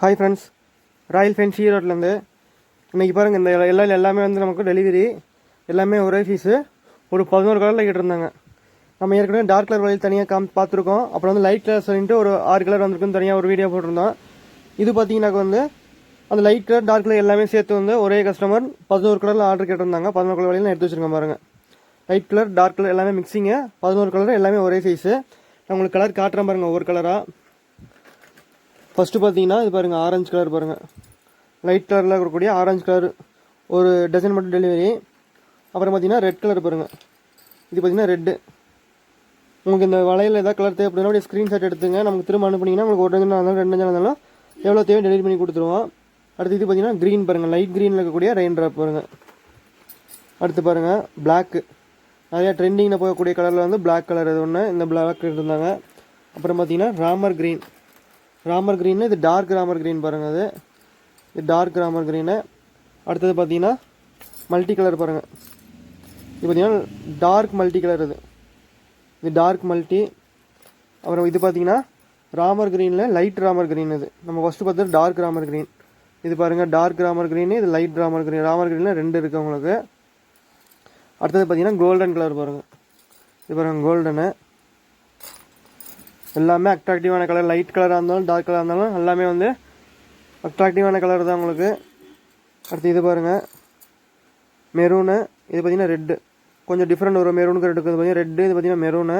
Hi friends royal fence ஈரோட்லேருந்து இன்றைக்கி பாருங்கள் இந்த எல்லா எல்லாமே வந்து நமக்கு டெலிவரி எல்லாமே ஒரே ஃபீஸு ஒரு பதினோரு கலரில் கேட்டிருந்தாங்க. நம்ம ஏற்கனவே டார்க் கலர் வழியில் தனியாக காமி பார்த்துருக்கோம். அப்புறம் வந்து லைட் கலர் சொல்லிட்டு ஒரு ஆறு கலர் வந்திருக்குன்னு தனியாக ஒரு வீடியோ போட்டிருந்தோம். இது பார்த்தீங்கன்னாக்க வந்து அந்த லைட் கலர் டார்க் கலர் எல்லாமே சேர்த்து வந்து ஒரே கஸ்டமர் பதினோரு கலரில் ஆர்டர் கேட்டிருந்தாங்க. பதினோரு கலர் வழியில் எடுத்து வச்சுருக்கோம் பாருங்கள் லைட் கலர் டார்க் கலர் எல்லாமே மிக்சிங்கு பதினோரு கலர் எல்லாமே ஒரே சைஸு நான் உங்களுக்கு கலர் காட்டுறேன் பாருங்கள் ஒவ்வொரு கலராக ஃபஸ்ட்டு பார்த்தீங்கன்னா இது பாருங்கள் ஆரஞ்சு கலர் பாருங்கள் லைட் கலரில் இருக்கக்கூடிய ஆரஞ்சு கலர் ஒரு டசன் மட்டும் டெலிவரி அப்புறம் பார்த்தீங்கன்னா ரெட் கலர் பாருங்கள் இது பார்த்தீங்கன்னா ரெட்டு உங்களுக்கு இந்த வளையல் ஏதாவது கலர் தேவைப்படுதுன்னா அப்படியே ஸ்க்ரீன்ஷாட் எடுத்துங்க. நமக்கு திரும்ப அனுப்புனீங்கன்னா உங்களுக்கு ஒரு டஜன் இருந்தாலும் ரெண்டு டஜன் இருந்தாலும் எவ்வளோ தேவை டெலிவரி பண்ணி கொடுத்துருவோம். அடுத்து இது பார்த்தீங்கன்னா க்ரீன் பாருங்கள் லைட் க்ரீனில் இருக்கக்கூடிய ரெயின் ட்ராப் பாருங்கள் அடுத்து பாருங்கள் பிளாக்கு நிறையா ட்ரெண்டிங்கில் போகக்கூடிய கலரில் வந்து பிளாக் கலர் இது ஒன்று இந்த பிளாக் இருந்தாங்க. அப்புறம் பார்த்தீங்கன்னா ராமர் க்ரீன் ராமர் க்ரீனு இது டார்க் ராமர் க்ரீன் பாருங்கள் அது. இது டார்க் ராமர் க்ரீனு அடுத்தது பார்த்தீங்கன்னா மல்டி கலர் பாருங்கள் இது பார்த்தீங்கன்னா டார்க் மல்டி கலர் இது. இது டார்க் மல்டி அப்புறம் இது பார்த்தீங்கன்னா ராமர் க்ரீனில் லைட் ராமர் க்ரீன் இது. நம்ம ஃபஸ்ட்டு பார்த்தது டார்க் ராமர் க்ரீன் இது பாருங்கள் டார்க் ராமர் க்ரீனு இது லைட் ராமர் க்ரீன் ராமர் க்ரீனில் ரெண்டு இருக்குது உங்களுக்கு. அடுத்தது பார்த்தீங்கன்னா கோல்டன் கலர் பாருங்கள் இது பாருங்கள் கோல்டனு எல்லாமே அட்ராக்டிவான கலர் லைட் கலராக இருந்தாலும் டார்க் கலராக இருந்தாலும் எல்லாமே வந்து அட்ராக்டிவான கலர் தான் உங்களுக்கு. அடுத்து இது பாருங்கள் மெரூனு இது பார்த்தீங்கன்னா ரெட்டு கொஞ்சம் டிஃப்ரெண்ட் வரும் மெரூனுக்கு ரெட்டுக்கு இது பார்த்தீங்கன்னா ரெட்டு இது பார்த்தீங்கன்னா மெரூனு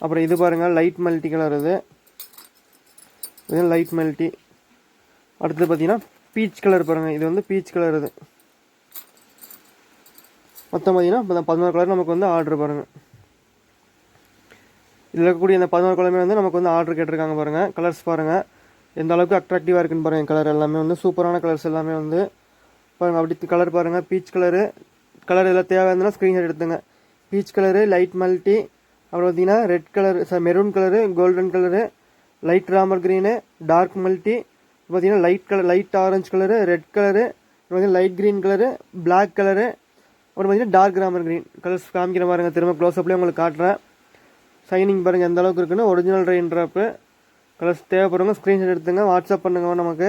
அப்புறம் இது பாருங்கள் லைட் மல்டி கலர் இது. இது லைட் மல்டி அடுத்தது பார்த்தீங்கன்னா பீச் கலர் பாருங்கள் இது வந்து பீச் கலர் இது. மொத்தம் பார்த்தீங்கன்னா பதினோரு கலர் நமக்கு வந்து ஆர்டர் பாருங்கள் இதில் இருக்கக்கூடிய இந்த பதினோரு கலருமே வந்து நமக்கு வந்து ஆர்டர் கேட்டிருக்காங்க பாருங்கள் கலர்ஸ் பாருங்கள் எந்த அளவுக்கு அட்ராக்டிவாக இருக்குன்னு பாருங்கள் கலர் எல்லாமே வந்து சூப்பரான கலர்ஸ் எல்லாமே வந்து பாருங்கள் அப்படி கலர் பாருங்கள் பீச் கலரு கலர் எல்லாம் தேவையானதுனா ஸ்க்ரீன்ஷாட் எடுத்துங்க. பீச் கலரு லைட் மல்டி அப்புறம் பார்த்தீங்கன்னா red colour sir maroon colour golden colour light Ramar green dark multi பார்த்தீங்கன்னா light colour light orange colour red colour பார்த்தீங்கன்னா light green colour black colour அப்புறம் பார்த்தீங்கன்னா dark Ramar green colours காமிக்கிற பாருங்க. திரும்ப க்ளோஸ்அப்லேயே உங்களுக்கு காட்டுறேன். சைனிங் பாருங்கள் எந்த அளவுக்கு இருக்குன்னு? ஒரிஜினல் ரெயின் ட்ராப்பு கலர்ஸ் தேவைப்படுறவங்க ஸ்க்ரீன்ஷாட் எடுத்துங்க வாட்ஸ்அப் பண்ணுங்க நமக்கு.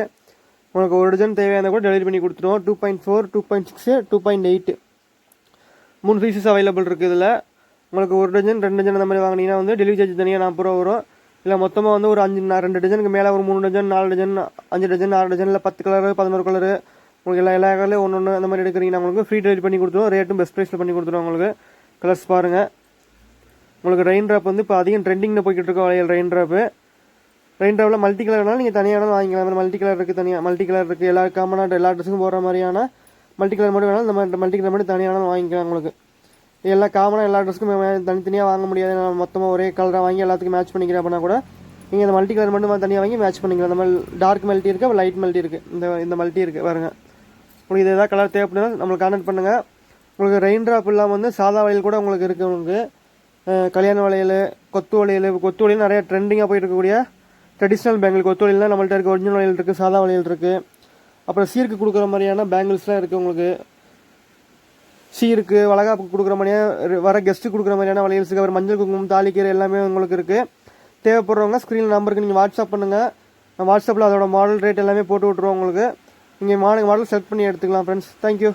உங்களுக்கு ஒரு டஜன் தேவையான கூட டெலிவரி பண்ணி கொடுத்துருவோம் two point four two point six two point eight மூணு பீசஸ் அவைலபிள் இருக்குது இதில். உங்களுக்கு ஒரு டஜன் ரெண்டு டஜன் அந்த மாதிரி வாங்கினீங்கன்னா வந்து டெலிவரி சார்ஜ் தனியாக நாற்பது ரூபா வரும். இல்லை மொத்தமாக வந்து ஒரு அஞ்சு ரெண்டு டஜனுக்கு மேலே ஒரு மூணு டஜன் நாலு டஜன் அஞ்சு டஜன் ஆறு டஜன் இல்லை பத்து கலரு பதினோரு கலரு உங்களுக்கு எல்லா எல்லா கலர்லையும் ஒன்று ஒன்று அந்த மாதிரி எடுக்கிறீங்கன்னா உங்களுக்கு ஃப்ரீ டெலிவரி பண்ணி கொடுத்துருவோம் ரேட்டும் பெஸ்ட் ப்ரைஸில் பண்ணி கொடுத்துருவோம் உங்களுக்கு. கலர்ஸ் பாருங்கள் உங்களுக்கு ரெயின் ட்ராப் வந்து இப்போ அதிகம் ட்ரெண்டிங்கில் போய்கிட்டு இருக்கோம் வளையல் ரெயின் ட்ராப்பு ரெயின் ட்ராப்பில் மல்டி கலர்னாலும் நீங்கள் தனியாக வாங்கிக்கலாம். மல்டி கலர் இருக்குது தனியாக மல்டி கலர் இருக்குது எல்லா காமனாக எல்லா ட்ரெஸ்ஸுக்கும் போகிற மாதிரியான மல்டி கலர் மட்டும் வேணாலும் இந்த மாதிரி மல்டி கலர் மட்டும் தனியாக வாங்கிக்கலாம் உங்களுக்கு. எல்லா காமனாக எல்லா ட்ரெஸ்ஸுக்கும் தனித்தனியாக வாங்க முடியாது. நான் மொத்தமாக ஒரே கலராக வாங்கி எல்லாத்துக்கும் மேட்ச் பண்ணிக்கிறேன் அப்படின்னா கூட நீங்கள் இந்த மல்டி கலர் மட்டும் தனியாக வாங்கி மேட்ச் பண்ணிக்கலாம். இந்த மாதிரி டார்க் மல்டி இருக்குது லைட் மல்டி இருக்குது இந்த இந்த மல்டி இருக்குது பாருங்க. உங்களுக்கு இது எதாவது கலர் தேவைப்படுதுன்னா நம்மளுக்கு கான்டாக்ட் பண்ணுங்கள் உங்களுக்கு ரெயின் ட்ராப் இல்லாமல் வந்து சாதா வளையல் கூட உங்களுக்கு இருக்குது உங்களுக்கு. கல்யாண வளையல் கொத்து வளையல் கொத்து வளையல் நிறைய ட்ரெண்டிங்காக போயிட்டு இருக்கக்கூடிய ட்ரெடிஷ்னல் பேங்கிள் கொத்து வளையல்லாம் நம்மள்ட்ட இருக்க ஒரிஜினல் வளையல் இருக்குது சாதா வளையல் இருக்குது அப்புறம் சீருக்கு கொடுக்குற மாதிரியான பேங்கிள்ஸ்லாம் இருக்குது உங்களுக்கு. சீருக்கு வளகாப்புக்கு கொடுக்குற மாதிரியான வர கெஸ்ட்டு கொடுக்குற மாதிரியான வளையல்ஸுக்கு அப்புறம் மஞ்சள் குங்குமம் தாலிக்கீரை எல்லாமே உங்களுக்கு இருக்குது தேவைப்படுறவங்க ஸ்க்ரீன் நம்பருக்கு நீங்கள் வாட்ஸ்அப் பண்ணுங்கள் நான் வாட்ஸ்அப்பில் அதோட மாடல் ரேட் எல்லாமே போட்டு விட்ருவோம் உங்களுக்கு. நீங்கள் மாடல் மாடல் செலக்ட் பண்ணி எடுத்துக்கலாம் ஃப்ரெண்ட்ஸ் தேங்க்யூ